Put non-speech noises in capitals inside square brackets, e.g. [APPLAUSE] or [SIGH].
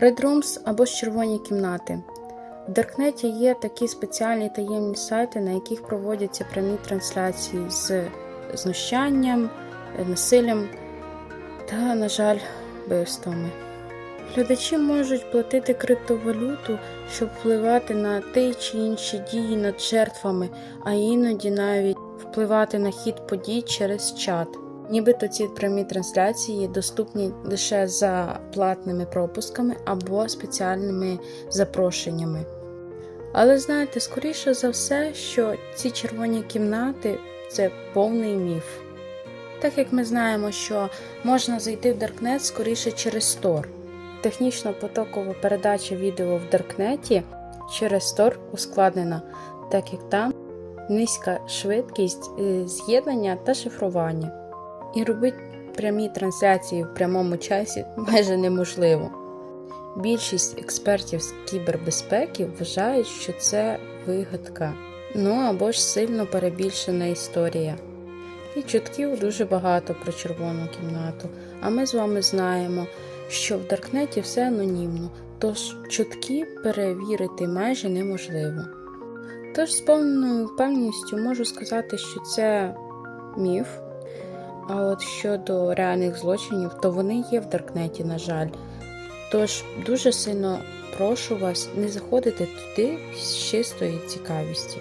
Red Rooms або ж червоні кімнати. В Даркнеті є такі спеціальні таємні сайти, на яких проводяться прямі трансляції з знущанням, насиллям та, на жаль, вбивствами. Глядачі можуть платити криптовалюту, щоб впливати на ті чи інші дії над жертвами, а іноді навіть впливати на хід подій через чат. Нібито ці прямі трансляції доступні лише за платними пропусками або спеціальними запрошеннями. Але знаєте, скоріше за все, що ці червоні кімнати це повний міф. Так як ми знаємо, що можна зайти в Даркнет скоріше через Tor. Технічно потокова передача відео в Даркнеті через Tor ускладнена, так як там низька швидкість е, з'єднання та шифрування. І робити прямі трансляції в прямому часі [LAUGHS] майже неможливо. Більшість експертів з кібербезпеки вважають, що це вигадка, ну або ж сильно перебільшена історія. І чутків дуже багато про червону кімнату. А ми з вами знаємо, що в Даркнеті все анонімно, тож чутки перевірити майже неможливо. Тож з повною впевненістю можу сказати, що це міф. А от щодо реальних злочинів, то вони є в Даркнеті, на жаль. Тож дуже сильно прошу вас не заходити туди з чистої цікавісті.